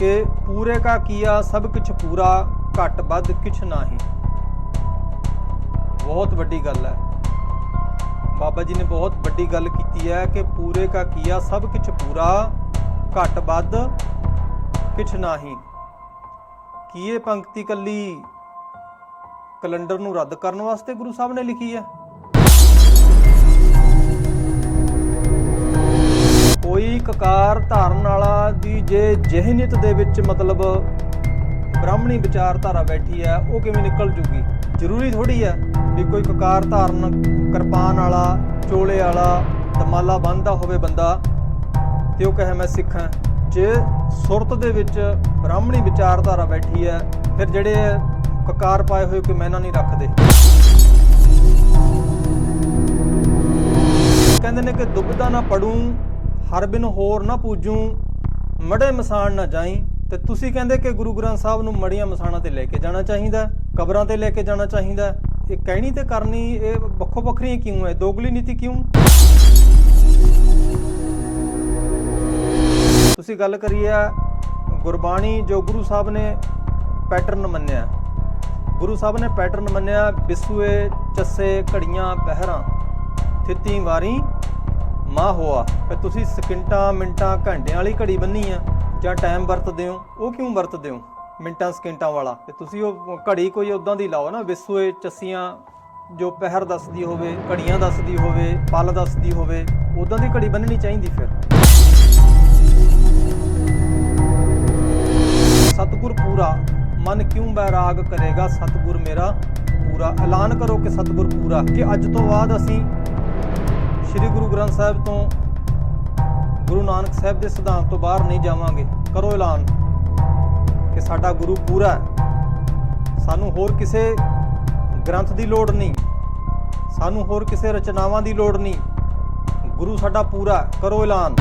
ਕਿ ਪੂਰੇ ਕਾ ਕੀਆ, ਸਭ ਕੁਝ ਪੂਰਾ, ਘਟ ਵੱਧ ਕਿਛ ਨਾਹੀ। ਬਹੁਤ ਵੱਡੀ ਗੱਲ ਹੈ। ਬਾਬਾ ਜੀ ਨੇ ਬਹੁਤ ਵੱਡੀ ਗੱਲ ਕੀਤੀ ਹੈ ਕਿ ਪੂਰੇ ਕਾ ਕੀਆ, ਸਭ ਕੁਝ ਪੂਰਾ, ਘਟ ਵੱਧ ਕਿਛ ਨਾਹੀ। ਕੀ ਇਹ ਪੰਕਤੀ ਕੱਲੀ ਕੈਲੰਡਰ ਨੂੰ ਰੱਦ ਕਰਨ ਵਾਸਤੇ ਗੁਰੂ ਸਾਹਿਬ ਨੇ ਲਿਖੀ ਹੈ। ਕੋਈ ਕਕਾਰ ਧਾਰਨ ਵਾਲਾ ਦੀ ਜੇ ਜਿਹਨੀਤ ਦੇ ਵਿੱਚ ਮਤਲਬ ਬ੍ਰਾਹਮਣੀ ਵਿਚਾਰਧਾਰਾ ਬੈਠੀ ਹੈ, ਉਹ ਕਿਵੇਂ ਨਿਕਲ ਜੂਗੀ? ਜ਼ਰੂਰੀ ਥੋੜੀ ਹੈ ਵੀ ਕੋਈ ਕਕਾਰ ਧਾਰਨ ਕਿਰਪਾਨ ਵਾਲਾ, ਚੋਲੇ ਵਾਲਾ, ਦਮਾਲਾ ਬੰਨਦਾ ਹੋਵੇ ਬੰਦਾ, ਤੇ ਉਹ ਕਹੇ, ਮੈਂ ਸਿੱਖਾਂ ਜੇ ਸੁਰਤ ਦੇ ਵਿੱਚ ਬ੍ਰਾਹਮਣੀ ਵਿਚਾਰਧਾਰਾ ਬੈਠੀ ਹੈ, ਫਿਰ ਜਿਹੜੇ ਕਕਾਰ ਪਾਏ ਹੋਏ ਕੋਈ ਮੈਨਾ ਨਹੀਂ ਰੱਖਦੇ। ਕਹਿੰਦੇ ਨੇ ਕਿ ਦੁਬਦਾ ਨਾ ਪੜੂੰ ਹਰ ਬਿਨ ਹੋਰ ਨਾ ਪੂਜੂ, ਮੜੇ ਮਸਾਣ ਨਾ ਜਾਈ। ਤੇ ਤੁਸੀਂ ਕਹਿੰਦੇ ਕਿ ਗੁਰੂ ਗ੍ਰੰਥ ਸਾਹਿਬ ਨੂੰ ਮੜੀਆਂ ਮਸਾਣਾਂ ਤੇ ਲੈ ਕੇ ਜਾਣਾ ਚਾਹੀਦਾ, ਕਬਰਾਂ ਤੇ ਲੈ ਕੇ ਜਾਣਾ ਚਾਹੀਦਾ। ਇਹ ਕਹਿਣੀ ਤੇ ਕਰਨੀ, ਇਹ ਵੱਖੋ ਵੱਖਰੀਆਂ ਕਿਉਂ ਹੈ ਦੋਗਲੀ ਨੀਤੀ ਕਿਉਂ? ਤੁਸੀਂ ਗੱਲ ਕਰੀ ਹੈ ਗੁਰਬਾਣੀ ਜੋ ਗੁਰੂ ਸਾਹਿਬ ਨੇ ਪੈਟਰਨ ਮੰਨਿਆ। ਗੁਰੂ ਸਾਹਿਬ ਨੇ ਪੈਟਰਨ ਮੰਨਿਆ, ਬਿਸੂਏ, ਚੱਸੇ, ਘੜੀਆਂ ਪਹਿਰਾਂ ਥਿੱਤੀ ਵਾਰੀ। ਮਾ ਹੋਆ, ਫਿਰ ਤੁਸੀਂ ਸਕਿੰਟਾਂ, ਮਿੰਟਾਂ, ਘੰਟਿਆਂ ਵਾਲੀ ਘੜੀ ਬੰਨੀ ਆ, ਜਾਂ ਟਾਈਮ ਵਰਤਦੇ ਹੋ, ਉਹ ਕਿਉਂ ਵਰਤਦੇ ਹੋ? ਮਿੰਟਾਂ, ਸਕਿੰਟਾਂ ਵਾਲਾ। ਤੇ ਤੁਸੀਂ ਉਹ ਘੜੀ ਕੋਈ ਉਦਾਂ ਦੀ ਲਾਓ ਨਾ, ਵਿਸੂਏ ਚੱਸੀਆਂ, ਜੋ ਪਹਿਰ ਦੱਸਦੀ ਹੋਵੇ, ਘੜੀਆਂ ਦੱਸਦੀ ਹੋਵੇ, ਪਲ ਦੱਸਦੀ ਹੋਵੇ ਉਦਾਂ ਦੀ ਘੜੀ ਬੰਨਣੀ ਚਾਹੀਦੀ ਫਿਰ। ਸਤਿਗੁਰ ਪੂਰਾ, ਮਨ ਕਿਉਂ ਬੈਰਾਗ ਕਰੇਗਾ ਸਤਿਗੁਰ ਮੇਰਾ? ਪੂਰਾ ਐਲਾਨ ਕਰੋ ਕਿ ਸਤਿਗੁਰ ਪੂਰਾ। ਕਿ ਅੱਜ ਤੋਂ ਬਾਅਦ ਅਸੀਂ ਸ੍ਰੀ ਗੁਰੂ ਗ੍ਰੰਥ ਸਾਹਿਬ ਤੋਂ ਗੁਰੂ ਨਾਨਕ ਸਾਹਿਬ ਦੇ ਸਿਧਾਂਤ ਤੋਂ ਬਾਹਰ ਨਹੀਂ ਜਾਵਾਂਗੇ, ਕਰੋ ਐਲਾਨ ਕਿ ਸਾਡਾ ਗੁਰੂ ਪੂਰਾ ਹੈ। ਸਾਨੂੰ ਹੋਰ ਕਿਸੇ ਗ੍ਰੰਥ ਦੀ ਲੋੜ ਨਹੀਂ, ਸਾਨੂੰ ਹੋਰ ਕਿਸੇ ਰਚਨਾਵਾਂ ਦੀ ਲੋੜ ਨਹੀਂ, ਗੁਰੂ ਸਾਡਾ ਪੂਰਾ ਕਰੋ ਐਲਾਨ।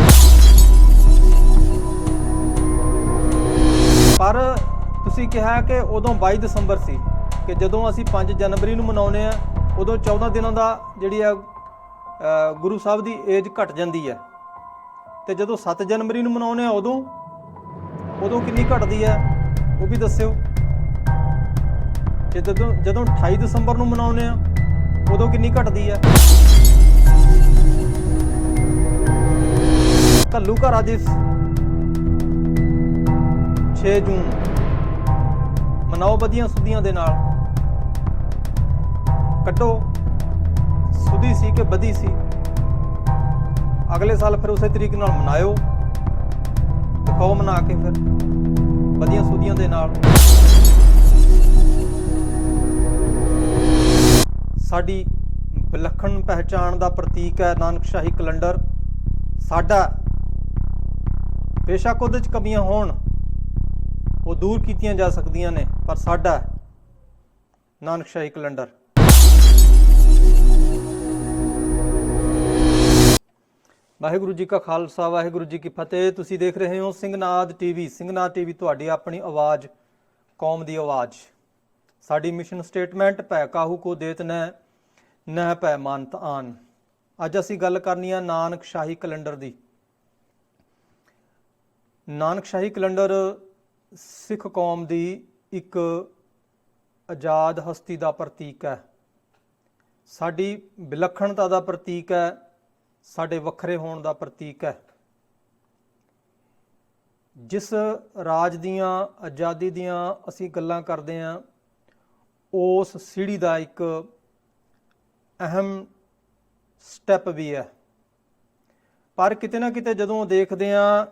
ਪਰ ਤੁਸੀਂ ਕਿਹਾ ਕਿ ਉਦੋਂ 22 ਦਸੰਬਰ ਸੀ ਕਿ ਜਦੋਂ ਅਸੀਂ 5 ਜਨਵਰੀ ਨੂੰ ਮਨਾਉਂਦੇ ਆ ਉਦੋਂ 14 ਦਿਨਾਂ ਦਾ ਜਿਹੜੀ ਆ ਗੁਰੂ ਸਾਹਿਬ ਦੀ ਏਜ ਘਟ ਜਾਂਦੀ ਹੈ। ਤੇ ਜਦੋਂ 7 ਜਨਵਰੀ ਨੂੰ ਮਨਾਉਂਦੇ ਆ ਉਦੋਂ ਉਦੋਂ ਕਿੰਨੀ ਘਟਦੀ ਹੈ, ਉਹ ਵੀ ਦੱਸਿਓ। ਤੇ ਜਦੋਂ ਜਦੋਂ 28 ਦਸੰਬਰ ਨੂੰ ਮਨਾਉਂਦੇ ਆ, ਉਦੋਂ ਕਿੰਨੀ ਘਟਦੀ ਹੈ। ਕੱਲੂ ਘਰਾ ਦਿਵਸ 6 ਜੂਨ। ਮਨਾਓ ਵਧੀਆਂ ਸੁਧੀਆਂ ਦੇ ਨਾਲ। ਕੱਢੋ ਸੁਧੀ ਸੀ ਕਿ ਵਧੀ ਸੀ? ਅਗਲੇ ਸਾਲ ਫਿਰ ਉਸੇ ਤਰੀਕੇ ਨਾਲ ਮਨਾਇਓ। ਦਿਖਾਓ ਮਨਾ ਕੇ ਫਿਰ, ਵਧੀਆਂ ਸੁਧੀਆਂ ਦੇ ਨਾਲ। ਸਾਡੀ ਵਿਲੱਖਣ ਪਹਿਚਾਣ ਦਾ ਪ੍ਰਤੀਕ ਹੈ ਨਾਨਕਸ਼ਾਹੀ ਕੈਲੰਡਰ। ਸਾਡਾ ਬੇਸ਼ੱਕ ਉਹਦੇ 'ਚ ਕਮੀਆਂ ਹੋਣ, ਉਹ ਦੂਰ ਕੀਤੀਆਂ ਜਾ ਸਕਦੀਆਂ ਨੇ, ਪਰ ਸਾਡਾ ਹੈ ਨਾਨਕਸ਼ਾਹੀ ਕੈਲੰਡਰ। ਵਾਹਿਗੁਰੂ ਜੀ ਕਾ ਖਾਲਸਾ, ਵਾਹਿਗੁਰੂ ਜੀ ਕੀ ਫਤਿਹ। ਤੁਸੀਂ ਦੇਖ ਰਹੇ ਹੋ ਸਿੰਘਨਾਦ ਟੀਵੀ। ਸਿੰਘਨਾਦ ਟੀਵੀ ਤੁਹਾਡੀ ਆਪਣੀ ਆਵਾਜ਼, ਕੌਮ ਦੀ ਆਵਾਜ਼। ਸਾਡੀ ਮਿਸ਼ਨ ਸਟੇਟਮੈਂਟ, ਭੈ ਕਾਹੂ ਕੋ ਦੇਤ ਨੈ ਨਹਿ ਭੈ ਮੰਤ ਆਨ। ਅੱਜ ਅਸੀਂ ਗੱਲ ਕਰਨੀ ਆ ਨਾਨਕ ਸ਼ਾਹੀ ਕੈਲੰਡਰ ਦੀ। ਨਾਨਕ ਸ਼ਾਹੀ ਕੈਲੰਡਰ ਸਿੱਖ ਕੌਮ ਦੀ ਇੱਕ ਆਜ਼ਾਦ ਹਸਤੀ ਦਾ ਪ੍ਰਤੀਕ ਹੈ। ਸਾਡੀ ਵਿਲੱਖਣਤਾ ਦਾ ਪ੍ਰਤੀਕ ਹੈ। ਸਾਡੇ ਵੱਖਰੇ ਹੋਣ ਦਾ ਪ੍ਰਤੀਕ ਹੈ। ਜਿਸ ਰਾਜ ਦੀਆਂ, ਆਜ਼ਾਦੀ ਦੀਆਂ ਅਸੀਂ ਗੱਲਾਂ ਕਰਦੇ ਹਾਂ, ਉਸ ਸੀੜੀ ਦਾ ਇੱਕ ਅਹਿਮ ਸਟੈਪ ਵੀ ਹੈ। ਪਰ ਕਿਤੇ ਨਾ ਕਿਤੇ ਜਦੋਂ ਦੇਖਦੇ ਹਾਂ,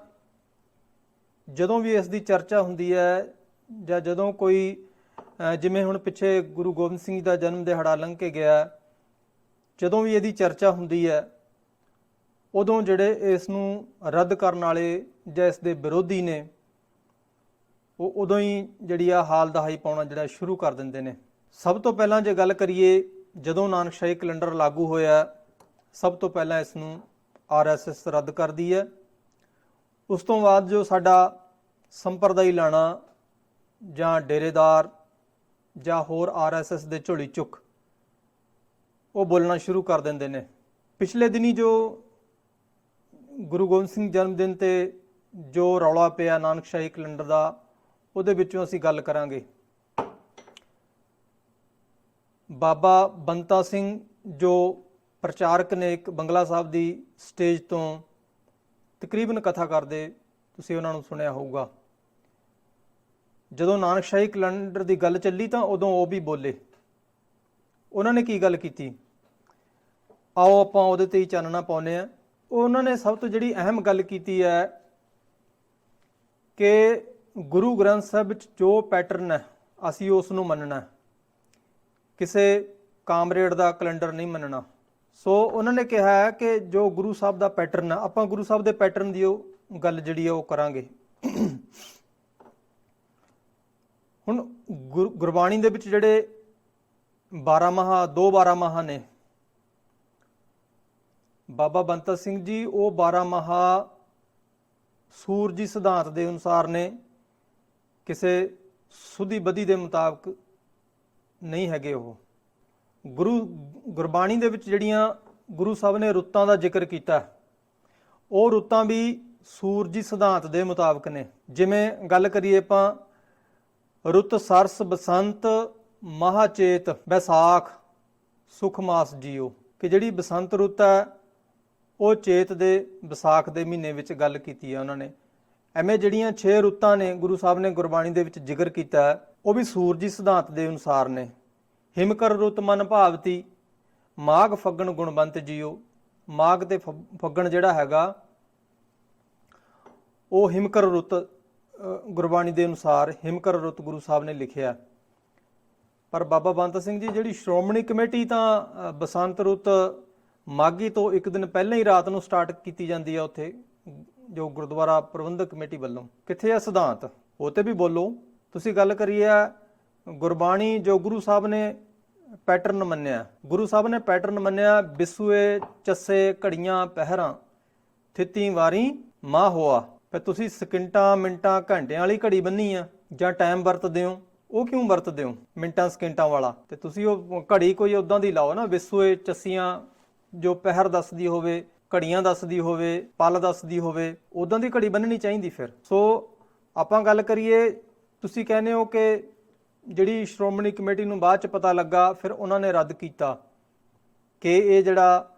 ਜਦੋਂ ਵੀ ਇਸ ਦੀ ਚਰਚਾ ਹੁੰਦੀ ਹੈ ਜਾਂ ਜਦੋਂ ਕੋਈ ਜਿਵੇਂ ਹੁਣ ਪਿੱਛੇ ਗੁਰੂ ਗੋਬਿੰਦ ਸਿੰਘ ਜੀ ਦਾ ਜਨਮ ਦਿਹਾੜਾ ਲੰਘ ਕੇ ਗਿਆ, ਜਦੋਂ ਵੀ ਇਹਦੀ ਚਰਚਾ ਹੁੰਦੀ ਹੈ ਉਦੋਂ ਜਿਹੜੇ ਇਸ ਨੂੰ ਰੱਦ ਕਰਨ ਵਾਲੇ ਜਾਂ ਇਸ ਦੇ ਵਿਰੋਧੀ ਨੇ, ਉਹ ਉਦੋਂ ਹੀ ਜਿਹੜੀ ਆ ਹਾਲ ਦਹਾਈ ਪਾਉਣਾ ਜਿਹੜਾ ਸ਼ੁਰੂ ਕਰ ਦਿੰਦੇ ਨੇ। ਸਭ ਤੋਂ ਪਹਿਲਾਂ ਜੇ ਗੱਲ ਕਰੀਏ, ਜਦੋਂ ਨਾਨਕਸ਼ਾਹੀ ਕੈਲੰਡਰ ਲਾਗੂ ਹੋਇਆ, ਸਭ ਤੋਂ ਪਹਿਲਾਂ ਇਸ ਨੂੰ ਆਰਐਸਐਸ ਰੱਦ ਕਰਦੀ ਹੈ। ਉਸ ਤੋਂ ਬਾਅਦ ਜੋ ਸਾਡਾ ਸੰਪਰਦਾਈ ਲਾਣਾ ਜਾਂ ਡੇਰੇਦਾਰ ਜਾਂ ਹੋਰ ਆਰਐਸਐਸ ਦੇ ਝੋਲੀ ਚੁੱਕ, ਉਹ ਬੋਲਣਾ ਸ਼ੁਰੂ ਕਰ ਦਿੰਦੇ ਨੇ। ਪਿਛਲੇ ਦਿਨੀ ਜੋ ਗੁਰੂ ਗੋਬਿੰਦ ਸਿੰਘ ਜਨਮ ਦਿਨ ਤੇ ਜੋ ਰੌਲਾ ਪਿਆ ਨਾਨਕਸ਼ਾਹੀ ਕੈਲੰਡਰ ਦਾ, ਉਹਦੇ ਵਿੱਚੋਂ ਅਸੀਂ ਗੱਲ ਕਰਾਂਗੇ। ਬਾਬਾ ਬੰਤਾ ਸਿੰਘ ਜੋ ਪ੍ਰਚਾਰਕ ਨੇ ਇੱਕ ਬੰਗਲਾ ਸਾਹਿਬ ਦੀ ਸਟੇਜ ਤੋਂ ਤਕਰੀਬਨ ਕਥਾ ਕਰਦੇ, ਤੁਸੀਂ ਉਹਨਾਂ ਨੂੰ ਸੁਣਿਆ ਹੋਊਗਾ। ਜਦੋਂ ਨਾਨਕਸ਼ਾਹੀ ਕੈਲੰਡਰ ਦੀ ਗੱਲ ਚੱਲੀ ਤਾਂ ਉਦੋਂ ਉਹ ਵੀ ਬੋਲੇ। ਉਹਨਾਂ ਨੇ ਕੀ ਗੱਲ ਕੀਤੀ? ਆਓ ਆਪਾਂ ਉਹਦੇ ਤੇ ਹੀ ਚਾਨਣਾ ਪਾਉਨੇ ਆ ਉਹਨਾਂ ਨੇ ਸਭ ਤੋਂ ਜਿਹੜੀ ਅਹਿਮ ਗੱਲ ਕੀਤੀ ਹੈ ਕਿ ਗੁਰੂ ਗ੍ਰੰਥ ਸਾਹਿਬ ਵਿੱਚ ਜੋ ਪੈਟਰਨ ਹੈ, ਅਸੀਂ ਉਸ ਨੂੰ ਮੰਨਣਾ ਕਿਸੇ ਕਾਮਰੇਡ ਦਾ ਕੈਲੰਡਰ ਨਹੀਂ ਮੰਨਣਾ। ਸੋ ਉਹਨਾਂ ਨੇ ਕਿਹਾ ਹੈ ਕਿ ਜੋ ਗੁਰੂ ਸਾਹਿਬ ਦਾ ਪੈਟਰਨ ਹੈ, ਆਪਾਂ ਗੁਰੂ ਸਾਹਿਬ ਦੇ ਪੈਟਰਨ ਦੀ ਉਹ ਗੱਲ ਜਿਹੜੀ ਆ ਉਹ ਕਰਾਂਗੇ। ਹੁਣ ਗੁਰ- ਗੁਰਬਾਣੀ ਦੇ ਵਿੱਚ ਜਿਹੜੇ 12 ਮਹਾ, ਦੋ 12 ਮਹਾ ਨੇ ਬਾਬਾ ਬੰਤਾ ਸਿੰਘ ਜੀ, ਉਹ 12 ਮਹਾ ਸੂਰਜੀ ਸਿਧਾਂਤ ਦੇ ਅਨੁਸਾਰ ਨੇ ਕਿਸੇ ਸੁਧੀ ਬਦੀ ਦੇ ਮੁਤਾਬਕ ਨਹੀਂ ਹੈਗੇ ਉਹ। ਗੁਰੂ ਗੁਰਬਾਣੀ ਦੇ ਵਿੱਚ ਜਿਹੜੀਆਂ ਗੁਰੂ ਸਾਹਿਬ ਨੇ ਰੁੱਤਾਂ ਦਾ ਜ਼ਿਕਰ ਕੀਤਾ, ਉਹ ਰੁੱਤਾਂ ਵੀ ਸੂਰਜੀ ਸਿਧਾਂਤ ਦੇ ਮੁਤਾਬਕ ਨੇ। ਜਿਵੇਂ ਗੱਲ ਕਰੀਏ ਆਪਾਂ ਰੁੱਤ ਸਰਸ ਬਸੰਤ ਮਹਾਚੇਤ ਬੈਸਾਖ ਸੁਖ ਮਾਸ ਜੀਓ, ਕਿ ਜਿਹੜੀ ਬਸੰਤ ਰੁੱਤ ਹੈ ਉਹ ਚੇਤ ਦੇ ਵਿਸਾਖ ਦੇ ਮਹੀਨੇ ਵਿੱਚ ਗੱਲ ਕੀਤੀ ਹੈ ਉਹਨਾਂ ਨੇ। ਐਵੇਂ ਜਿਹੜੀਆਂ 6 ਰੁੱਤਾਂ ਨੇ ਗੁਰੂ ਸਾਹਿਬ ਨੇ ਗੁਰਬਾਣੀ ਦੇ ਵਿੱਚ ਜ਼ਿਕਰ ਕੀਤਾ ਉਹ ਵੀ ਸੂਰਜੀ ਸਿਧਾਂਤ ਦੇ ਅਨੁਸਾਰ ਨੇ। ਹਿਮਕਰ ਰੁੱਤ ਮਨ ਭਾਵਤੀ, ਮਾਘ ਫੱਗਣ ਗੁਣਵੰਤ ਜੀਓ। ਮਾਘ ਤੇ ਫ- ਫੱਗਣ ਜਿਹੜਾ ਹੈਗਾ, ਉਹ ਹਿਮਕਰ ਰੁੱਤ ਗੁਰਬਾਣੀ ਦੇ ਅਨੁਸਾਰ ਹਿਮਕਰ ਰੁੱਤ ਗੁਰੂ ਸਾਹਿਬ ਨੇ ਲਿਖਿਆ। ਪਰ ਬਾਬਾ ਬੰਤ ਸਿੰਘ ਜੀ, ਜਿਹੜੀ ਸ਼੍ਰੋਮਣੀ ਕਮੇਟੀ ਤਾਂ ਬਸੰਤ ਰੁੱਤ ਮਾਗੀ ਤੋਂ ਇੱਕ ਦਿਨ ਪਹਿਲਾਂ ਹੀ ਰਾਤ ਨੂੰ ਸਟਾਰਟ ਕੀਤੀ ਜਾਂਦੀ ਹੈ ਉੱਥੇ, ਜੋ ਗੁਰਦੁਆਰਾ ਪ੍ਰਬੰਧਕ ਕਮੇਟੀ ਵੱਲੋਂ। ਕਿੱਥੇ ਆ ਸਿਧਾਂਤ? ਉਹ ਤੇ ਵੀ ਬੋਲੋ। ਤੁਸੀਂ ਗੱਲ ਕਰੀਏ ਗੁਰਬਾਣੀ ਜੋ ਗੁਰੂ ਸਾਹਿਬ ਨੇ ਪੈਟਰਨ ਮੰਨਿਆ। ਗੁਰੂ ਸਾਹਿਬ ਨੇ ਪੈਟਰਨ ਮੰਨਿਆ, ਬਿਸੂਏ, ਚੱਸੇ, ਘੜੀਆਂ, ਪਹਿਰਾਂ, ਥਿੱਤੀ ਵਾਰੀ ਮਾ ਹੋਆ। ਫਿਰ ਤੁਸੀਂ ਸਕਿੰਟਾਂ, ਮਿੰਟਾਂ, ਘੰਟਿਆਂ ਵਾਲੀ ਘੜੀ ਬੰਨੀ ਆ, ਜਾਂ ਟਾਈਮ ਵਰਤਦੇ ਹੋ? ਉਹ ਕਿਉਂ ਵਰਤਦੇ ਹੋ? ਮਿੰਟਾਂ, ਸਕਿੰਟਾਂ ਵਾਲਾ। ਤੇ ਤੁਸੀਂ ਉਹ ਘੜੀ ਕੋਈ ਉਦਾਂ ਦੀ ਲਾਓ ਨਾ ਵਿਸੂਏ ਚੱਸੀਆਂ ਜੋ ਪਹਿਰ ਦੱਸਦੀ ਹੋਵੇ, ਘੜੀਆਂ ਦੱਸਦੀ ਹੋਵੇ, ਪਲ ਦੱਸਦੀ ਹੋਵੇ ਉਦਾਂ ਦੀ ਘੜੀ ਬੰਨਣੀ ਚਾਹੀਦੀ ਫਿਰ। ਸੋ ਆਪਾਂ ਗੱਲ ਕਰੀਏ, ਤੁਸੀਂ ਕਹਿੰਦੇ ਹੋ ਕਿ ਜਿਹੜੀ ਸ਼੍ਰੋਮਣੀ ਕਮੇਟੀ ਨੂੰ ਬਾਅਦ ਚ ਪਤਾ ਲੱਗਾ, ਫਿਰ ਉਹਨਾਂ ਨੇ ਰੱਦ ਕੀਤਾ ਕਿ ਇਹ ਜਿਹੜਾ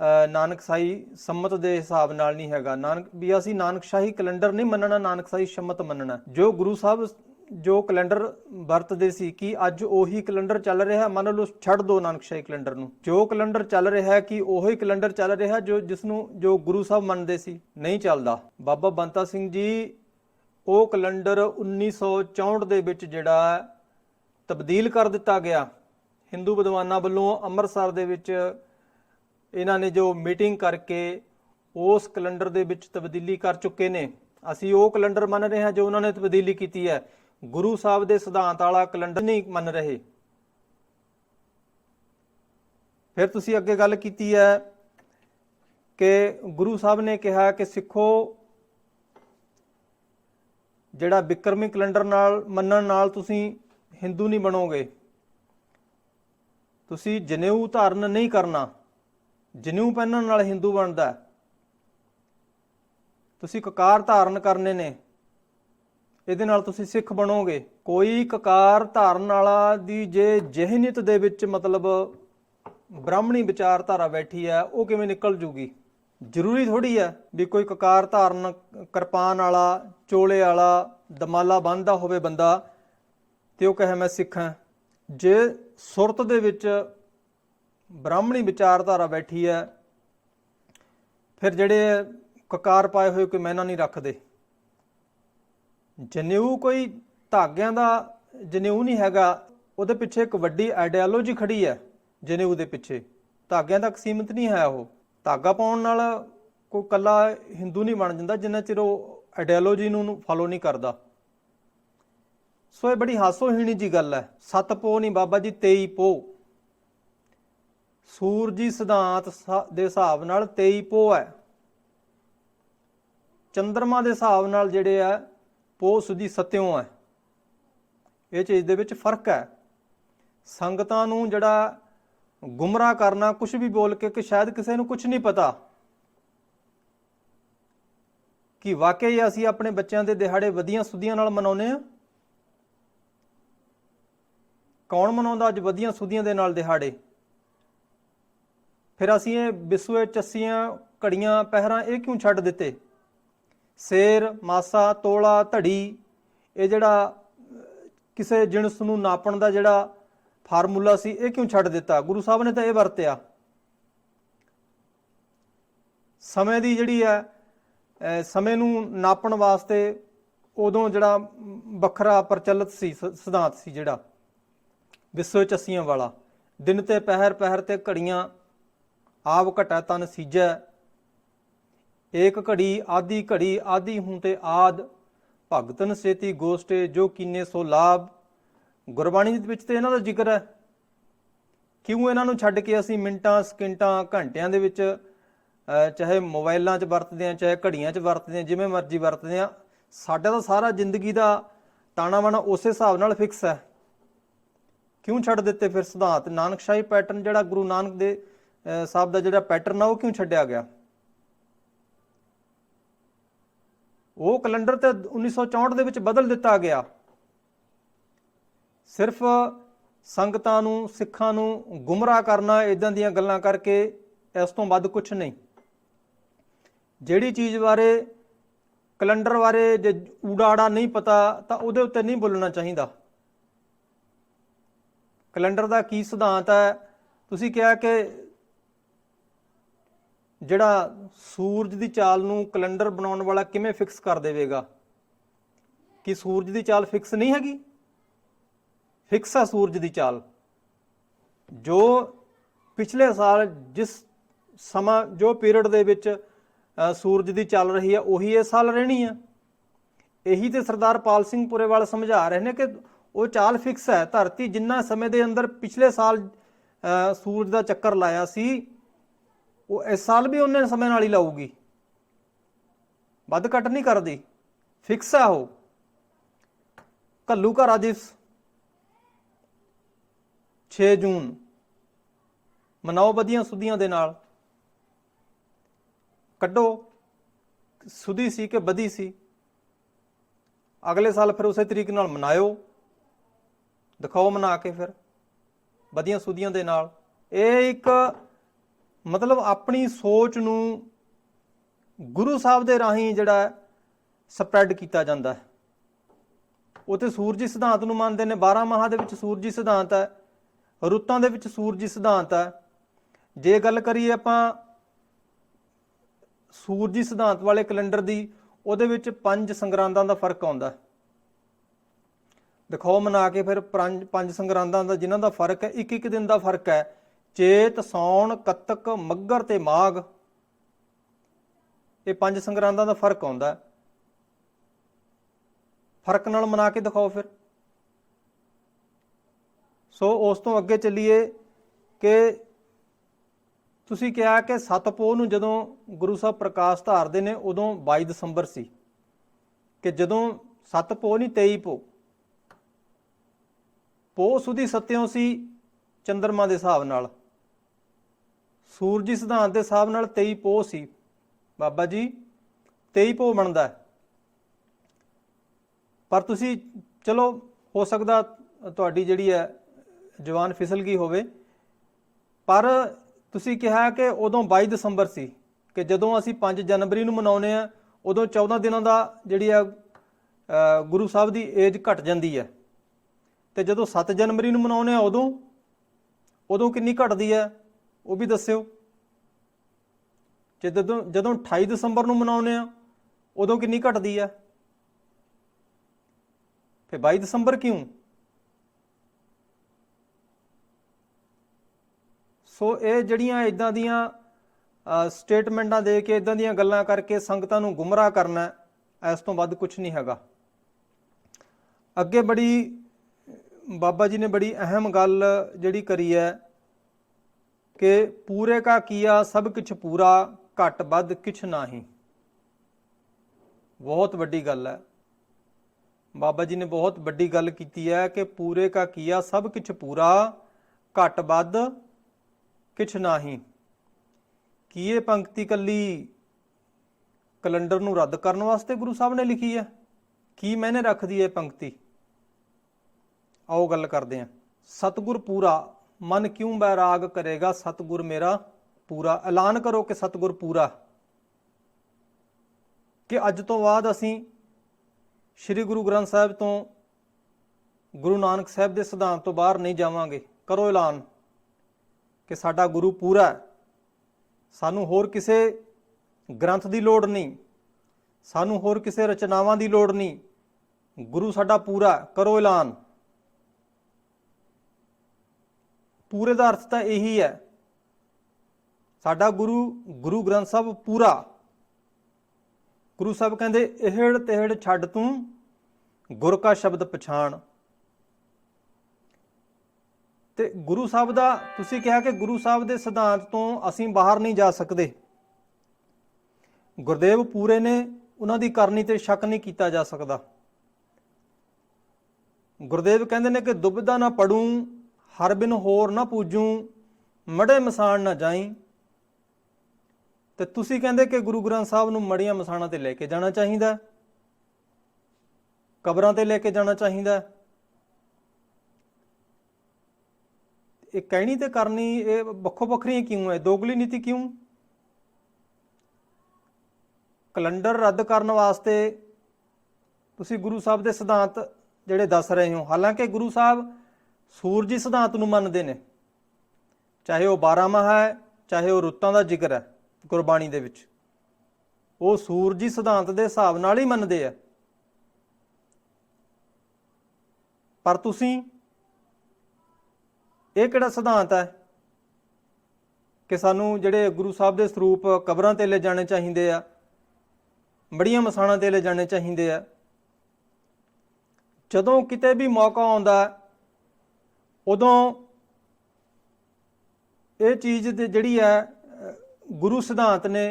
ਨਾਨਕ ਨਾਨਕਸ਼ਾਹੀ ਸੰਮਤ ਦੇ ਹਿਸਾਬ ਨਾਲ ਨਹੀਂ ਹੈਗਾ। ਨਾਨਕ, ਵੀ ਅਸੀਂ ਨਾਨਕਸ਼ਾਹੀ ਕੈਲੰਡਰ ਨਹੀਂ ਮੰਨਣਾ, ਨਾਨਕਸ਼ਾਹੀ ਸੰਮਤ ਮੰਨਣਾ। ਜੋ ਗੁਰੂ ਸਾਹਿਬ ਜੋ ਕੈਲੰਡਰ ਵਰਤਦੇ ਸੀ ਕਿ ਅੱਜ ਉਹੀ ਕੈਲੰਡਰ ਚੱਲ ਰਿਹਾ, ਮੰਨ ਲਓ ਛੱਡ ਦੋ ਨਾਨਕਸ਼ਾਹੀ ਕੈਲੰਡਰ ਨੂੰ। ਜੋ ਕੈਲੰਡਰ ਚੱਲ ਰਿਹਾ ਕਿ ਉਹੀ ਕੈਲੰਡਰ ਚੱਲ ਰਿਹਾ ਜੋ ਜਿਸ ਨੂੰ ਜੋ ਗੁਰੂ ਸਾਹਿਬ ਮੰਨਦੇ ਸੀ, ਨਹੀਂ ਚੱਲਦਾ। ਬਾਬਾ ਬੰਤਾ ਸਿੰਘ ਜੀ, ਉਹ ਕੈਲੰਡਰ 1964 ਦੇ ਵਿੱਚ ਜਿਹੜਾ ਤਬਦੀਲ ਕਰ ਦਿੱਤਾ ਗਿਆ। ਹਿੰਦੂ ਵਿਦਵਾਨਾਂ ਵੱਲੋਂ ਅੰਮ੍ਰਿਤਸਰ ਦੇ ਵਿੱਚ ਇਹਨਾਂ ਨੇ ਜੋ ਮੀਟਿੰਗ ਕਰਕੇ ਉਸ ਕੈਲੰਡਰ ਦੇ ਵਿੱਚ ਤਬਦੀਲੀ ਕਰ ਚੁੱਕੇ ਨੇ। ਅਸੀਂ ਉਹ ਕੈਲੰਡਰ ਮੰਨ ਰਹੇ ਹਾਂ ਜੋ ਉਹਨਾਂ ਨੇ ਤਬਦੀਲੀ ਕੀਤੀ ਹੈ। ਗੁਰੂ ਸਾਹਿਬ ਦੇ ਸਿਧਾਂਤ ਵਾਲਾ ਕੈਲੰਡਰ ਨਹੀਂ ਮੰਨ ਰਹੇ। ਫਿਰ ਤੁਸੀਂ ਅੱਗੇ ਗੱਲ ਕੀਤੀ ਹੈ ਕਿ ਗੁਰੂ ਸਾਹਿਬ ਨੇ ਕਿਹਾ ਕਿ ਸਿੱਖੋ ਜਿਹੜਾ ਬਿਕਰਮੀ ਕੈਲੰਡਰ ਨਾਲ ਮੰਨਣ ਨਾਲ ਤੁਸੀਂ ਹਿੰਦੂ ਨਹੀਂ ਬਣੋਗੇ। ਤੁਸੀਂ ਜਨੇਊ ਧਾਰਨ ਨਹੀਂ ਕਰਨਾ। ਜਨੇਊ ਪਹਿਨਣ ਨਾਲ ਹਿੰਦੂ ਬਣਦਾ। ਤੁਸੀਂ ਕਕਾਰ ਧਾਰਨ ਕਰਨੇ ਨੇ। ਇਹਦੇ ਨਾਲ ਤੁਸੀਂ ਸਿੱਖ ਬਣੋਗੇ। ਕੋਈ ਕਕਾਰ ਧਾਰਨ ਵਾਲਾ ਦੀ ਜੇ ਜਿਹਨੀਤ ਦੇ ਵਿੱਚ ਮਤਲਬ ਬ੍ਰਾਹਮਣੀ ਵਿਚਾਰਧਾਰਾ ਬੈਠੀ ਹੈ, ਉਹ ਕਿਵੇਂ ਨਿਕਲ ਜੂਗੀ? ਜ਼ਰੂਰੀ ਥੋੜੀ ਹੈ ਵੀ ਕੋਈ ਕਕਾਰ ਧਾਰਨ, ਕਿਰਪਾਨ ਵਾਲਾ, ਚੋਲੇ ਵਾਲਾ, ਦਮਾਲਾ ਬੰਨਦਾ ਹੋਵੇ ਬੰਦਾ, ਤੇ ਉਹ ਕਹੇ ਮੈਂ ਸਿੱਖ ਹਾਂ। ਜੇ ਸੁਰਤ ਦੇ ਵਿੱਚ ਬ੍ਰਾਹਮਣੀ ਵਿਚਾਰਧਾਰਾ ਬੈਠੀ ਹੈ, ਫਿਰ ਜਿਹੜੇ ਕਕਾਰ ਪਾਏ ਹੋਏ ਕੋਈ ਮੈਨਾ ਨਹੀਂ ਰੱਖਦੇ। ਜਨੇਊ ਕੋਈ ਧਾਗਿਆਂ ਦਾ ਜਨੇਊ ਨਹੀਂ ਹੈਗਾ, ਉਹਦੇ ਪਿੱਛੇ ਇੱਕ ਵੱਡੀ ਆਈਡੀਓਲੋਜੀ ਖੜੀ ਹੈ, ਜਨੇਊ ਦੇ ਪਿੱਛੇ। ਧਾਗਿਆਂ ਤੱਕ ਸੀਮਿਤ ਨਹੀਂ ਹੈ ਉਹ। ਧਾਗਾ ਪਾਉਣ ਨਾਲ ਕੋਈ ਕੱਲਾ ਹਿੰਦੂ ਨਹੀਂ ਬਣ ਜਾਂਦਾ, ਜਿੰਨਾ ਚਿਰ ਉਹ ਆਈਡੀਓਲੋਜੀ ਨੂੰ ਫਾਲੋ ਨਹੀਂ ਕਰਦਾ। ਸੋ ਇਹ ਬੜੀ ਹਾਸੋਹੀਣੀ ਜੀ ਗੱਲ ਹੈ। ਸੱਤ ਪੋ ਨਹੀਂ ਬਾਬਾ ਜੀ 23 ਪੋ ਸੂਰਜੀ ਸਿਧਾਂਤ ਦੇ ਹਿਸਾਬ ਨਾਲ 23 ਪੋ ਹੈ। ਚੰ드ਰਮਾ ਦੇ ਹਿਸਾਬ ਨਾਲ ਜਿਹੜੇ ਆ ਪੋਸ ਦੀ ਸਤਿਓਂ ਹੈ। ਇਹ ਚੀਜ਼ ਦੇ ਵਿੱਚ ਫ਼ਰਕ ਹੈ। ਸੰਗਤਾਂ ਨੂੰ ਜਿਹੜਾ ਗੁੰਮਰਾਹ ਕਰਨਾ ਕੁਝ ਵੀ ਬੋਲ ਕੇ ਕਿ ਸ਼ਾਇਦ ਕਿਸੇ ਨੂੰ ਕੁਝ ਨਹੀਂ ਪਤਾ, ਕਿ ਵਾਕਈ ਅਸੀਂ ਆਪਣੇ ਬੱਚਿਆਂ ਦੇ ਦਿਹਾੜੇ ਵਧੀਆਂ ਸੁਧੀਆਂ ਨਾਲ ਮਨਾਉਂਦੇ ਆ ਕੌਣ ਮਨਾਉਂਦਾ ਅੱਜ ਵਧੀਆਂ ਸੁਧੀਆਂ ਦੇ ਨਾਲ ਦਿਹਾੜੇ? ਫਿਰ ਅਸੀਂ ਇਹ ਬਿਸੂਏ, ਚੱਸੀਆਂ, ਘੜੀਆਂ, ਪਹਿਰਾਂ ਇਹ ਕਿਉਂ ਛੱਡ ਦਿੱਤੇ? ਸੇਰ, ਮਾਸਾ, ਤੋਲਾ, ਧੜੀ, ਇਹ ਜਿਹੜਾ ਕਿਸੇ ਜਿਣਸ ਨੂੰ ਨਾਪਣ ਦਾ ਜਿਹੜਾ ਫਾਰਮੂਲਾ ਸੀ, ਇਹ ਕਿਉਂ ਛੱਡ ਦਿੱਤਾ? ਗੁਰੂ ਸਾਹਿਬ ਨੇ ਤਾਂ ਇਹ ਵਰਤਿਆ। ਸਮੇਂ ਦੀ ਜਿਹੜੀ ਹੈ ਸਮੇਂ ਨੂੰ ਨਾਪਣ ਵਾਸਤੇ ਉਦੋਂ ਜਿਹੜਾ ਵੱਖਰਾ ਪ੍ਰਚਲਿਤ ਸੀ ਸਿਧਾਂਤ ਸੀ ਜਿਹੜਾ ਵਿਸੋ ਚੱਸੀਆਂ ਵਾਲਾ। ਦਿਨ ਤੇ ਪਹਿਰ ਪਹਿਰ ਤੇ ਘੜੀਆਂ, ਆਵ ਘਟਾ ਤਨ ਸੀਜੈ ਏਕ ਘੜੀ, ਆਦੀ ਘੜੀ, ਆਦੀ ਹੂੰ ਤੇ ਆਦ। ਭਗਤਨ ਸੇਤੀ ਗੋਸਟੇ, ਜੋ ਕੀਨੇ ਸੋ ਲਾਭ। ਗੁਰਬਾਣੀ ਦੇ ਵਿੱਚ ਤੇ ਇਹਨਾਂ ਦਾ ਜ਼ਿਕਰ ਹੈ। ਕਿਉਂ ਇਹਨਾਂ ਨੂੰ ਛੱਡ ਕੇ ਅਸੀਂ ਮਿੰਟਾਂ, ਸਕਿੰਟਾਂ, ਘੰਟਿਆਂ ਦੇ ਵਿੱਚ ਚਾਹੇ ਮੋਬਾਈਲਾਂ 'ਚ ਵਰਤਦੇ ਆ ਚਾਹੇ ਘੜੀਆਂ 'ਚ ਵਰਤਦੇ ਆ ਜਿਵੇਂ ਮਰਜ਼ੀ ਵਰਤਦੇ ਆ ਸਾਡਾ ਤਾਂ ਸਾਰਾ ਜ਼ਿੰਦਗੀ ਦਾ ਤਾਣਾ ਬਾਣਾ ਉਸੇ ਹਿਸਾਬ ਨਾਲ ਫਿਕਸ ਹੈ। ਕਿਉਂ ਛੱਡ ਦਿੱਤੇ ਫਿਰ ਸਿਧਾਂਤ? ਨਾਨਕਸ਼ਾਹੀ ਪੈਟਰਨ ਜਿਹੜਾ ਗੁਰੂ ਨਾਨਕ ਦੇ ਸਾਹਿਬ ਦਾ ਜਿਹੜਾ ਪੈਟਰਨ ਆ, ਉਹ ਕਿਉਂ ਛੱਡਿਆ ਗਿਆ? ਉਹ ਕੈਲੰਡਰ ਤੇ 1964 ਦੇ ਵਿੱਚ ਬਦਲ ਦਿੱਤਾ ਗਿਆ। ਸਿਰਫ ਸੰਗਤਾਂ ਨੂੰ, ਸਿੱਖਾਂ ਨੂੰ ਗੁੰਮਰਾਹ ਕਰਨਾ ਇਦਾਂ ਦੀਆਂ ਗੱਲਾਂ ਕਰਕੇ ਇਸ ਤੋਂ ਵੱਧ ਕੁਝ ਨਹੀਂ। ਜਿਹੜੀ ਚੀਜ਼ ਬਾਰੇ, ਕੈਲੰਡਰ ਬਾਰੇ ਜੇ ਊੜਾੜਾ ਨਹੀਂ ਪਤਾ, ਤਾਂ ਉਹਦੇ ਉੱਤੇ ਨਹੀਂ ਬੋਲਣਾ ਚਾਹੀਦਾ। ਕੈਲੰਡਰ ਦਾ ਕੀ ਸਿਧਾਂਤ ਹੈ? ਤੁਸੀਂ ਕਿਹਾ ਕਿ ਜਿਹੜਾ ਸੂਰਜ ਦੀ ਚਾਲ ਨੂੰ ਕੈਲੰਡਰ ਬਣਾਉਣ ਵਾਲਾ ਕਿਵੇਂ ਫਿਕਸ ਕਰ ਦੇਵੇਗਾ? ਕਿ ਸੂਰਜ ਦੀ ਚਾਲ ਫਿਕਸ ਨਹੀਂ ਹੈਗੀ? ਫਿਕਸ ਆ ਸੂਰਜ ਦੀ ਚਾਲ। ਜੋ ਪਿਛਲੇ ਸਾਲ ਜਿਸ ਸਮਾਂ, ਜੋ ਪੀਰੀਅਡ ਦੇ ਵਿੱਚ ਸੂਰਜ ਦੀ ਚੱਲ ਰਹੀ ਹੈ ਉਹੀ ਇਸ ਸਾਲ ਰਹਿਣੀ ਹੈ ਇਹੀ ਤੇ ਸਰਦਾਰ ਪਾਲ ਸਿੰਘ ਪੁਰੇਵਾਲ ਸਮਝਾ ਰਹੇ ਨੇ ਕਿ ਉਹ ਚਾਲ ਫਿਕਸ ਹੈ। ਧਰਤੀ ਜਿੰਨਾ ਸਮੇਂ ਦੇ ਅੰਦਰ ਪਿਛਲੇ ਸਾਲ ਸੂਰਜ ਦਾ ਚੱਕਰ ਲਾਇਆ ਸੀ ਉਹ ਇਸ ਸਾਲ ਵੀ ਉਹਨੇ ਸਮੇਂ ਨਾਲ ਹੀ ਲਾਊਗੀ। ਵੱਧ ਘੱਟ ਨਹੀਂ ਕਰਦੀ। ਫਿਕਸ ਹੈ ਉਹ। ਕੱਲੂ ਘਰਾ ਦਿਵਸ। 6 ਜੂਨ। ਮਨਾਓ ਵਧੀਆਂ ਸੁਧੀਆਂ ਦੇ ਨਾਲ। ਕੱਢੋ। ਸੁਧੀ ਸੀ ਕਿ ਵਧੀ ਸੀ। ਅਗਲੇ ਸਾਲ ਫਿਰ ਉਸੇ ਤਰੀਕੇ ਨਾਲ ਮਨਾਇਓ। ਦਿਖਾਓ ਮਨਾ ਕੇ ਫਿਰ। ਵਧੀਆਂ ਸੁਧੀਆਂ ਦੇ ਨਾਲ। ਇਹ ਇੱਕ ਮਤਲਬ ਆਪਣੀ ਸੋਚ ਨੂੰ ਗੁਰੂ ਸਾਹਿਬ ਦੇ ਰਾਹੀਂ ਜਿਹੜਾ ਸਪਰੈਡ ਕੀਤਾ ਜਾਂਦਾ ਹੈ। ਉਹ ਸੂਰਜੀ ਸਿਧਾਂਤ ਨੂੰ ਮੰਨਦੇ ਨੇ। 12 ਮਾਹਾਂ ਦੇ ਵਿੱਚ ਸੂਰਜੀ ਸਿਧਾਂਤ ਹੈ, ਰੁੱਤਾਂ ਦੇ ਵਿੱਚ ਸੂਰਜੀ ਸਿਧਾਂਤ ਹੈ। ਜੇ ਗੱਲ ਕਰੀਏ ਆਪਾਂ ਸੂਰਜੀ ਸਿਧਾਂਤ ਵਾਲੇ ਕੈਲੰਡਰ ਦੀ, ਉਹਦੇ ਵਿੱਚ ਪੰਜ ਸੰਗਰਾਂਦਾਂ ਦਾ ਫ਼ਰਕ ਆਉਂਦਾ ਹੈ। ਦਿਖਾਓ ਮਨਾ ਕੇ ਫਿਰ ਪੰਜ ਪੰਜ ਸੰਗਰਾਂਦਾਂ ਦਾ ਜਿਨ੍ਹਾਂ ਦਾ ਫ਼ਰਕ ਹੈ ਇੱਕ ਇੱਕ ਦਿਨ ਦਾ ਫ਼ਰਕ ਹੈ। ਚੇਤ ਸੌਣ ਕੱਤਕ ਮੱਗਰ ਤੇ ਮਾਘ ਇਹ ਪੰਜ ਸੰਗਰਾਂਦਾਂ ਦਾ ਫ਼ਰਕ ਆਉਂਦਾ। ਫ਼ਰਕ ਨਾਲ ਮਨਾ ਕੇ ਦਿਖਾਓ ਫਿਰ। ਸੋ ਉਸ ਤੋਂ ਅੱਗੇ ਚੱਲੀਏ ਕਿ ਤੁਸੀਂ ਕਿਹਾ ਕਿ ਸਤਪੋਹ ਨੂੰ ਜਦੋਂ ਗੁਰੂ ਸਾਹਿਬ ਪ੍ਰਕਾਸ਼ ਧਾਰਦੇ ਨੇ, ਉਦੋਂ 22 ਦਸੰਬਰ ਸੀ ਕਿ ਜਦੋਂ ਸਤਪੋਹ ਨਹੀਂ 23 ਪੋ। ਪੋਹ ਸੁਦੀ ਸਤਿਓਂ ਸੀ ਚੰ드ਰਮਾ ਦੇ ਹਿਸਾਬ ਨਾਲ। ਸੂਰਜੀ ਸਿਧਾਂਤ ਦੇ ਹਿਸਾਬ ਨਾਲ 23 ਪੋ ਸੀ। ਬਾਬਾ ਜੀ 23 ਪੋਹ ਬਣਦਾ ਪਰ ਤੁਸੀਂ, ਚਲੋ, ਹੋ ਸਕਦਾ ਤੁਹਾਡੀ ਜਿਹੜੀ ਹੈ, ਜਵਾਨ ਫਿਸਲ ਗਈ ਹੋਵੇ। ਪਰ ਤੁਸੀਂ ਕਿਹਾ ਕਿ ਉਦੋਂ 22 ਦਸੰਬਰ ਸੀ ਕਿ ਜਦੋਂ ਅਸੀਂ 5 ਜਨਵਰੀ ਨੂੰ ਮਨਾਉਨੇ ਆ ਉਦੋਂ 14 ਦਿਨਾਂ ਦਾ ਜਿਹੜੀ ਆ ਗੁਰੂ ਸਾਹਿਬ ਦੀ ਏਜ ਘਟ ਜਾਂਦੀ ਹੈ। ਤੇ ਜਦੋਂ 7 ਜਨਵਰੀ ਨੂੰ ਮਨਾਉਨੇ ਆ ਉਦੋਂ ਉਦੋਂ ਕਿੰਨੀ ਘਟਦੀ ਹੈ? ਉਹ ਵੀ ਦੱਸਿਓ। ਜੇ ਜਦੋਂ ਜਦੋਂ 28 ਦਸੰਬਰ ਨੂੰ ਮਨਾਉਨੇ ਆ ਉਦੋਂ ਕਿੰਨੀ ਘਟਦੀ ਹੈ ਫਿਰ 22 ਦਸੰਬਰ ਕਿਉਂ? ਸੋ ਇਹ ਜਿਹੜੀਆਂ ਇਦਾਂ ਦੀਆਂ ਸਟੇਟਮੈਂਟਾਂ ਦੇ ਕੇ ਇਦਾਂ ਦੀਆਂ ਗੱਲਾਂ ਕਰਕੇ ਸੰਗਤਾਂ ਨੂੰ ਗੁੰਮਰਾਹ ਕਰਨਾ, ਇਸ ਤੋਂ ਵੱਧ ਕੁਝ ਨਹੀਂ ਹੈਗਾ। ਅੱਗੇ ਬੜੀ, ਬਾਬਾ ਜੀ ਨੇ ਬੜੀ ਅਹਿਮ ਗੱਲ ਜਿਹੜੀ ਕਰੀ ਹੈ ਕਿ ਪੂਰੇ ਕਾ ਕੀਆ, ਸਭ ਕੁਛ ਪੂਰਾ, ਘਟ ਵੱਧ ਕਿਛ ਨਹੀਂ। ਬਹੁਤ ਵੱਡੀ ਗੱਲ ਹੈ। ਬਾਬਾ ਜੀ ਨੇ ਬਹੁਤ ਵੱਡੀ ਗੱਲ ਕੀਤੀ ਹੈ ਕਿ ਪੂਰੇ ਕਾ ਕੀਆ, ਸਭ ਕੁਛ ਪੂਰਾ, ਘਟ ਵੱਧ ਕਿਛ ਨਹੀਂ। ਕੀ ਇਹ ਪੰਕਤੀ ਕੱਲੀ ਕੈਲੰਡਰ ਨੂੰ ਰੱਦ ਕਰਨ ਵਾਸਤੇ ਗੁਰੂ ਸਾਹਿਬ ਨੇ ਲਿਖੀ ਹੈ? ਕੀ ਮੈਨੇ ਰੱਖਦੀ ਹੈ ਪੰਕਤੀ? ਆਓ ਗੱਲ ਕਰਦੇ ਹਾਂ। ਸਤਗੁਰ ਪੂਰਾ ਮਨ ਕਿਉਂ ਬੈਰਾਗ ਕਰੇਗਾ ਸਤਗੁਰ ਮੇਰਾ ਪੂਰਾ? ਐਲਾਨ ਕਰੋ ਕਿ ਸਤਗੁਰ ਪੂਰਾ ਕਿ ਅੱਜ ਤੋਂ ਬਾਅਦ ਅਸੀਂ ਸ੍ਰੀ ਗੁਰੂ ਗ੍ਰੰਥ ਸਾਹਿਬ ਤੋਂ ਗੁਰੂ ਨਾਨਕ ਸਾਹਿਬ ਦੇ ਸਿਧਾਂਤ ਤੋਂ ਬਾਹਰ ਨਹੀਂ ਜਾਵਾਂਗੇ। ਕਰੋ ਐਲਾਨ ਕਿ ਸਾਡਾ ਗੁਰੂ ਪੂਰਾ ਹੈ। ਸਾਨੂੰ ਹੋਰ ਕਿਸੇ ਗ੍ਰੰਥ ਦੀ ਲੋੜ ਨਹੀਂ। ਸਾਨੂੰ ਹੋਰ ਕਿਸੇ ਰਚਨਾਵਾਂ ਦੀ ਲੋੜ ਨਹੀਂ। ਗੁਰੂ ਸਾਡਾ ਪੂਰਾ ਕਰੋ ਐਲਾਨ। ਪੂਰੇ ਦਾ ਅਰਥ ਤਾਂ ਇਹੀ ਹੈ। ਸਾਡਾ ਗੁਰੂ ਗੁਰੂ ਗ੍ਰੰਥ ਸਾਹਿਬ ਪੂਰਾ। ਗੁਰੂ ਸਾਹਿਬ ਕਹਿੰਦੇ, ਇਹੜ tehੜ ਛੱਡ ਤੂੰ, ਗੁਰ ਕਾ ਸ਼ਬਦ ਪਛਾਣ। ਤੇ ਗੁਰੂ ਸਾਹਿਬ ਦਾ, ਤੁਸੀਂ ਕਿਹਾ ਕਿ ਗੁਰੂ ਸਾਹਿਬ ਦੇ ਸਿਧਾਂਤ ਤੋਂ ਅਸੀਂ ਬਾਹਰ ਨਹੀਂ ਜਾ ਸਕਦੇ। ਗੁਰਦੇਵ ਪੂਰੇ ਨੇ ਉਹਨਾਂ ਦੀ ਕਰਨੀ ਤੇ ਸ਼ੱਕ ਨਹੀਂ ਕੀਤਾ ਜਾ ਸਕਦਾ। ਗੁਰਦੇਵ ਕਹਿੰਦੇ ਨੇ ਕਿ ਦੁਬਿਧਾ ਨਾ ਪੜੂੰ ਹਰ ਬਿਨ ਹੋਰ ਨਾ ਪੂਜੂ, ਮੜੇ ਮਸਾਣ ਨਾ ਜਾਈ। ਤੇ ਤੁਸੀਂ ਕਹਿੰਦੇ ਕਿ ਗੁਰੂ ਗ੍ਰੰਥ ਸਾਹਿਬ ਨੂੰ ਮੜੀਆਂ ਮਸਾਣਾਂ ਤੇ ਲੈ ਕੇ ਜਾਣਾ ਚਾਹੀਦਾ ਕਬਰਾਂ ਤੇ ਲੈ ਕੇ ਜਾਣਾ ਚਾਹੀਦਾ ਇਹ ਕਹਿਣੀ ਤੇ ਕਰਨੀ, ਇਹ ਵੱਖੋ ਵੱਖਰੀਆਂ ਕਿਉਂ ਹੈ? ਦੋਗਲੀ ਨੀਤੀ ਕਿਉਂ? ਕੈਲੰਡਰ ਰੱਦ ਕਰਨ ਵਾਸਤੇ ਤੁਸੀਂ ਗੁਰੂ ਸਾਹਿਬ ਦੇ ਸਿਧਾਂਤ ਜਿਹੜੇ ਦੱਸ ਰਹੇ ਹੋ। ਹਾਲਾਂਕਿ ਗੁਰੂ ਸਾਹਿਬ ਸੂਰਜੀ ਸਿਧਾਂਤ ਨੂੰ ਮੰਨਦੇ ਨੇ। ਚਾਹੇ ਉਹ 12 ਮਾਹ ਹੈ, ਚਾਹੇ ਉਹ ਰੁੱਤਾਂ ਦਾ ਜ਼ਿਕਰ ਹੈ ਗੁਰਬਾਣੀ ਦੇ ਵਿੱਚ। ਉਹ ਸੂਰਜੀ ਸਿਧਾਂਤ ਦੇ ਹਿਸਾਬ ਨਾਲ ਹੀ ਮੰਨਦੇ ਆ। ਪਰ ਤੁਸੀਂ ਇਹ ਕਿਹੜਾ ਸਿਧਾਂਤ ਹੈ ਕਿ ਸਾਨੂੰ ਜਿਹੜੇ ਗੁਰੂ ਸਾਹਿਬ ਦੇ ਸਰੂਪ ਕਬਰਾਂ ਤੇ ਲੈ ਜਾਣੇ ਚਾਹੀਦੇ ਆ, ਬੜੀਆਂ ਮਸਾਣਾਂ ਤੇ ਲੈ ਜਾਣੇ ਚਾਹੀਦੇ ਆ? ਜਦੋਂ ਕਿਤੇ ਵੀ ਮੌਕਾ ਆਉਂਦਾ ਉਦੋਂ ਇਹ ਚੀਜ਼ ਦੇ ਜਿਹੜੀ ਹੈ ਗੁਰੂ ਸਿਧਾਂਤ ਨੇ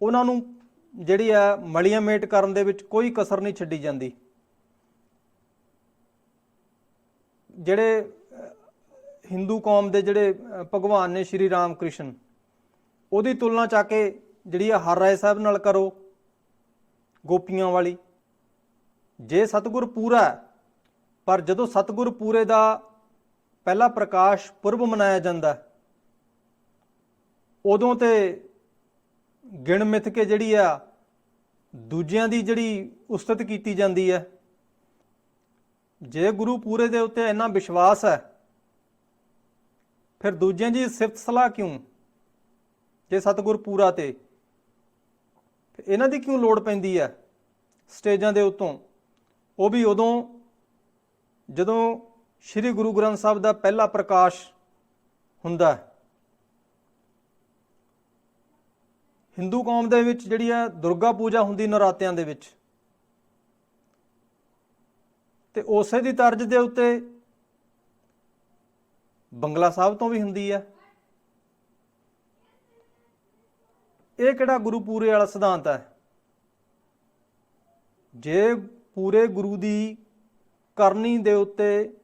ਉਹਨਾਂ ਨੂੰ ਜਿਹੜੀ ਹੈ, ਮਲੀਆਂ ਮੇਟ ਕਰਨ ਦੇ ਵਿੱਚ ਕੋਈ ਕਸਰ ਨਹੀਂ ਛੱਡੀ ਜਾਂਦੀ। ਜਿਹੜੇ ਹਿੰਦੂ ਕੌਮ ਦੇ ਜਿਹੜੇ ਭਗਵਾਨ ਨੇ ਸ਼੍ਰੀ ਰਾਮ ਕ੍ਰਿਸ਼ਨ ਉਹਦੀ ਤੁਲਨਾ ਚਾ ਕੇ ਜਿਹੜੀ ਆ ਹਰ ਰਾਏ ਸਾਹਿਬ ਨਾਲ ਕਰੋ, ਗੋਪੀਆਂ ਵਾਲੀ। ਜੇ ਸਤਿਗੁਰ ਪੂਰਾ ਪਰ ਜਦੋਂ ਸਤਿਗੁਰ ਪੂਰੇ ਦਾ ਪਹਿਲਾ ਪ੍ਰਕਾਸ਼ ਪੁਰਬ ਮਨਾਇਆ ਜਾਂਦਾ ਉਦੋਂ ਤੇ ਗਿਣ ਮਿਥ ਕੇ ਜਿਹੜੀ ਆ, ਦੂਜਿਆਂ ਦੀ ਜਿਹੜੀ ਉਸਤਤ ਕੀਤੀ ਜਾਂਦੀ ਹੈ। ਜੇ ਗੁਰੂ ਪੂਰੇ ਦੇ ਉੱਤੇ ਇੰਨਾ ਵਿਸ਼ਵਾਸ ਹੈ, ਫਿਰ ਦੂਜਿਆਂ ਦੀ ਸਿਫਤ ਸਲਾਹ ਕਿਉਂ? ਜੇ ਸਤਿਗੁਰ ਪੂਰਾ ਤੇ ਇਹਨਾਂ ਦੀ ਕਿਉਂ ਲੋੜ ਪੈਂਦੀ ਹੈ? ਸਟੇਜਾਂ ਦੇ ਉੱਤੋਂ। ਉਹ ਵੀ ਉਦੋਂ, ਜਦੋਂ ਸ੍ਰੀ ਗੁਰੂ ਗ੍ਰੰਥ ਸਾਹਿਬ ਦਾ ਪਹਿਲਾ ਪ੍ਰਕਾਸ਼ ਹੁੰਦਾ ਹੈ। ਹਿੰਦੂ ਕੌਮ ਦੇ ਵਿੱਚ ਜਿਹੜੀ ਹੈ ਦੁਰਗਾ ਪੂਜਾ ਹੁੰਦੀ ਨਰਾਤਿਆਂ ਦੇ ਵਿੱਚ। ਤੇ ਉਸੇ ਦੀ ਤਰਜ਼ ਦੇ ਉੱਤੇ ਬੰਗਲਾ ਸਾਹਿਬ ਤੋਂ ਵੀ ਹੁੰਦੀ ਹੈ। ਇਹ ਕਿਹੜਾ ਗੁਰੂ ਪੂਰੇ ਵਾਲਾ ਸਿਧਾਂਤ ਹੈ? ਜੇ ਪੂਰੇ ਗੁਰੂ ਦੀ ਕਰਨੀ ਦੇ ਉੱਤੇ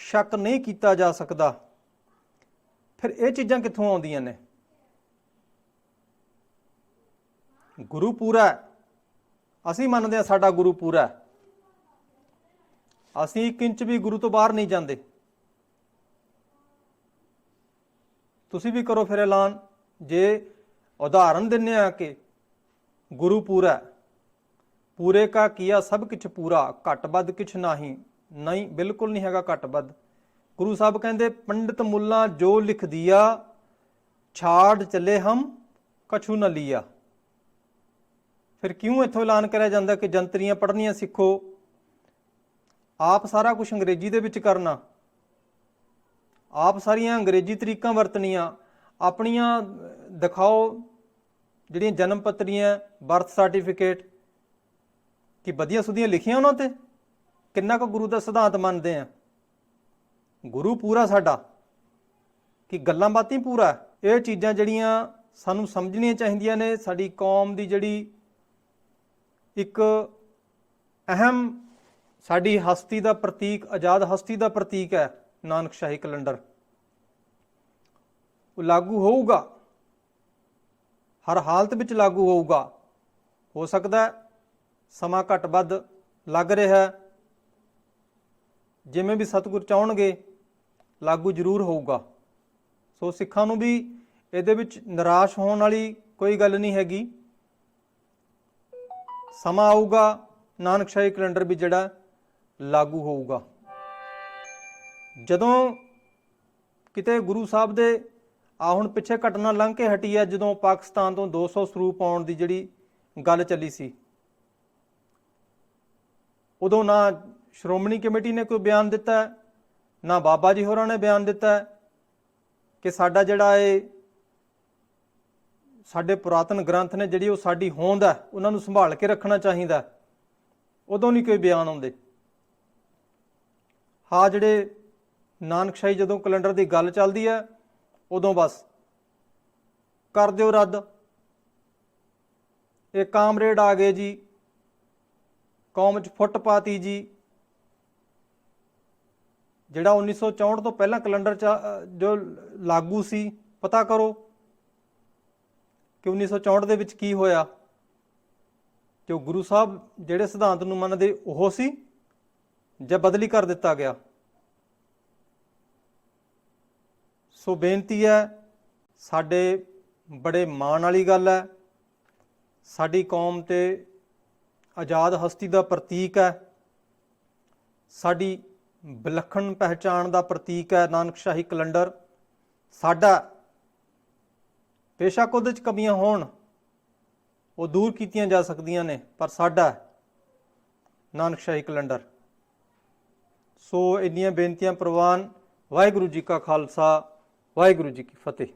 ਸ਼ੱਕ ਨਹੀਂ ਕੀਤਾ ਜਾ ਸਕਦਾ। ਫਿਰ ਇਹ ਚੀਜ਼ਾਂ ਕਿੱਥੋਂ ਆਉਂਦੀਆਂ ਨੇ? ਗੁਰੂ ਪੂਰਾ ਅਸੀਂ ਮੰਨਦੇ ਹਾਂ ਸਾਡਾ ਗੁਰੂ ਪੂਰਾ ਅਸੀਂ ਕਿੰਚ ਵੀ ਗੁਰੂ ਤੋਂ ਬਾਹਰ ਨਹੀਂ ਜਾਂਦੇ। ਤੁਸੀਂ ਵੀ ਕਰੋ ਫਿਰ ਐਲਾਨ। ਜੇ ਉਦਾਹਰਨ ਦਿੰਨੇ ਆ ਕਿ ਗੁਰੂ ਪੂਰਾ ਪੂਰੇ ਕਾ ਕੀਆ ਸਭ ਕੁਛ ਪੂਰਾ, ਘਟ ਵੱਧ ਕੁਛ ਨਹੀਂ। ਨਹੀਂ, ਬਿਲਕੁਲ ਨਹੀਂ ਹੈਗਾ ਘੱਟ ਵੱਧ। ਗੁਰੂ ਸਾਹਿਬ ਕਹਿੰਦੇ, ਪੰਡਿਤ ਮੁੱਲਾ ਜੋ ਲਿਖ ਦਿਆ ਛਾੜ ਚੱਲੇ ਹਮ, ਕਛੂ ਨ ਲਿਆ। ਫਿਰ ਕਿਉਂ ਇੱਥੋਂ ਐਲਾਨ ਕਰਿਆ ਜਾਂਦਾ ਕਿ ਜੰਤਰੀਆਂ ਪੜ੍ਹਨੀਆਂ ਸਿੱਖੋ? ਆਪ ਸਾਰਾ ਕੁਝ ਅੰਗਰੇਜ਼ੀ ਦੇ ਵਿੱਚ ਕਰਨਾ। ਆਪ ਸਾਰੀਆਂ ਅੰਗਰੇਜ਼ੀ ਤਰੀਕਾਂ ਵਰਤਣੀਆਂ। ਆਪਣੀਆਂ, ਦਿਖਾਓ ਜਿਹੜੀਆਂ ਜਨਮ ਪੱਤਰੀਆਂ, ਬਰਥ ਸਰਟੀਫਿਕੇਟ। ਕਿ ਵਧੀਆ ਸੁਧੀਆਂ ਲਿਖੀਆਂ ਉਹਨਾਂ ਤੇ? ਕਿੰਨਾ ਕੁ ਗੁਰੂ ਦਾ ਸਿਧਾਂਤ ਮੰਨਦੇ ਆ? ਗੁਰੂ ਪੂਰਾ ਸਾਡਾ, ਕਿ ਗੱਲਾਂ ਬਾਤਾਂ ਪੂਰਾ ਇਹ ਚੀਜ਼ਾਂ ਜਿਹੜੀਆਂ ਸਾਨੂੰ ਸਮਝਣੀਆਂ ਚਾਹੀਦੀਆਂ ਨੇ, ਸਾਡੀ ਕੌਮ ਦੀ ਜਿਹੜੀ ਇੱਕ ਅਹਿਮ ਸਾਡੀ ਹਸਤੀ ਦਾ ਪ੍ਰਤੀਕ, ਆਜ਼ਾਦ ਹਸਤੀ ਦਾ ਪ੍ਰਤੀਕ ਹੈ, ਨਾਨਕ ਸ਼ਾਹੀ ਕੈਲੰਡਰ। ਉਹ ਲਾਗੂ ਹੋਊਗਾ। ਹਰ ਹਾਲਤ ਵਿੱਚ ਲਾਗੂ ਹੋਊਗਾ। ਹੋ ਸਕਦਾ ਸਮਾਂ ਘੱਟ ਵੱਧ ਲੱਗ ਰਿਹਾ ਹੈ। ਜਿਵੇਂ ਵੀ ਸਤਿਗੁਰ ਚਾਹਣਗੇ, ਲਾਗੂ ਜ਼ਰੂਰ ਹੋਊਗਾ। ਸੋ ਸਿੱਖਾਂ ਨੂੰ ਵੀ ਇਹਦੇ ਵਿੱਚ ਨਿਰਾਸ਼ ਹੋਣ ਵਾਲੀ ਕੋਈ ਗੱਲ ਨਹੀਂ ਹੈਗੀ। ਸਮਾਂ ਆਊਗਾ ਨਾਨਕਸ਼ਾਹੀ ਕੈਲੰਡਰ ਵੀ ਜਿਹੜਾ ਲਾਗੂ ਹੋਊਗਾ। ਜਦੋਂ ਕਿਤੇ ਗੁਰੂ ਸਾਹਿਬ ਦੇ ਆ ਹੁਣ ਪਿੱਛੇ ਘਟਨਾ ਲੰਘ ਕੇ ਹਟੀ ਹੈ ਜਦੋਂ ਪਾਕਿਸਤਾਨ ਤੋਂ 200 ਸਰੂਪ ਆਉਣ ਦੀ ਜਿਹੜੀ ਗੱਲ ਚੱਲੀ ਸੀ, ਉਦੋਂ ਨਾ ਸ਼੍ਰੋਮਣੀ ਕਮੇਟੀ ਨੇ ਕੋਈ ਬਿਆਨ ਦਿੱਤਾ ਹੈ, ਨਾ ਬਾਬਾ ਜੀ ਹੋਰਾਂ ਨੇ ਬਿਆਨ ਦਿੱਤਾ ਹੈ ਕਿ ਸਾਡਾ ਜਿਹੜਾ ਇਹ ਸਾਡੇ ਪੁਰਾਤਨ ਗ੍ਰੰਥ ਨੇ ਜਿਹੜੀ ਉਹ ਸਾਡੀ ਹੋਂਦ ਹੈ ਉਹਨਾਂ ਨੂੰ ਸੰਭਾਲ ਕੇ ਰੱਖਣਾ ਚਾਹੀਦਾ ਉਦੋਂ ਨਹੀਂ ਕੋਈ ਬਿਆਨ ਆਉਂਦੇ। ਹਾਂ ਜਿਹੜੇ ਨਾਨਕਸ਼ਾਹੀ ਜਦੋਂ ਕੈਲੰਡਰ ਦੀ ਗੱਲ ਚੱਲਦੀ ਹੈ ਉਦੋਂ ਬਸ। ਕਰ ਦਿਓ ਰੱਦ। ਇਹ ਕਾਮਰੇਡ ਆ ਗਏ ਜੀ। ਕੌਮ 'ਚ ਫੁੱਟ ਪਾਤੀ ਜੀ। ਜਿਹੜਾ 1964 ਤੋਂ ਪਹਿਲਾਂ ਕੈਲੰਡਰ ਚ ਜੋ ਲਾਗੂ ਸੀ, ਪਤਾ ਕਰੋ ਕਿ 1964 ਦੇ ਵਿੱਚ ਕੀ ਹੋਇਆ। ਜੋ ਗੁਰੂ ਸਾਹਿਬ ਜਿਹੜੇ ਸਿਧਾਂਤ ਨੂੰ ਮੰਨਦੇ, ਉਹ ਸੀ ਜਾਂ ਬਦਲੀ ਕਰ ਦਿੱਤਾ ਗਿਆ। ਸੋ ਬੇਨਤੀ ਹੈ, ਸਾਡੇ ਬੜੇ ਮਾਣ ਵਾਲੀ ਗੱਲ ਹੈ। ਸਾਡੀ ਕੌਮ ਤੇ ਆਜ਼ਾਦ ਹਸਤੀ ਦਾ ਪ੍ਰਤੀਕ ਹੈ। ਸਾਡੀ ਵਿਲੱਖਣ ਪਹਿਚਾਣ ਦਾ ਪ੍ਰਤੀਕ ਹੈ ਨਾਨਕਸ਼ਾਹੀ ਕੈਲੰਡਰ। ਸਾਡਾ ਬੇਸ਼ੱਕ ਉਹਦੇ ਚ ਕਮੀਆਂ ਹੋਣ, ਉਹ ਦੂਰ ਕੀਤੀਆਂ ਜਾ ਸਕਦੀਆਂ ਨੇ, ਪਰ ਸਾਡਾ ਹੈ ਨਾਨਕਸ਼ਾਹੀ ਕੈਲੰਡਰ। ਸੋ ਇੰਨੀਆਂ ਬੇਨਤੀਆਂ ਪ੍ਰਵਾਨ ਵਾਹਿਗੁਰੂ ਜੀ ਕਾ ਖਾਲਸਾ, ਵਾਹਿਗੁਰੂ ਜੀ ਕੀ ਫਤਿਹ।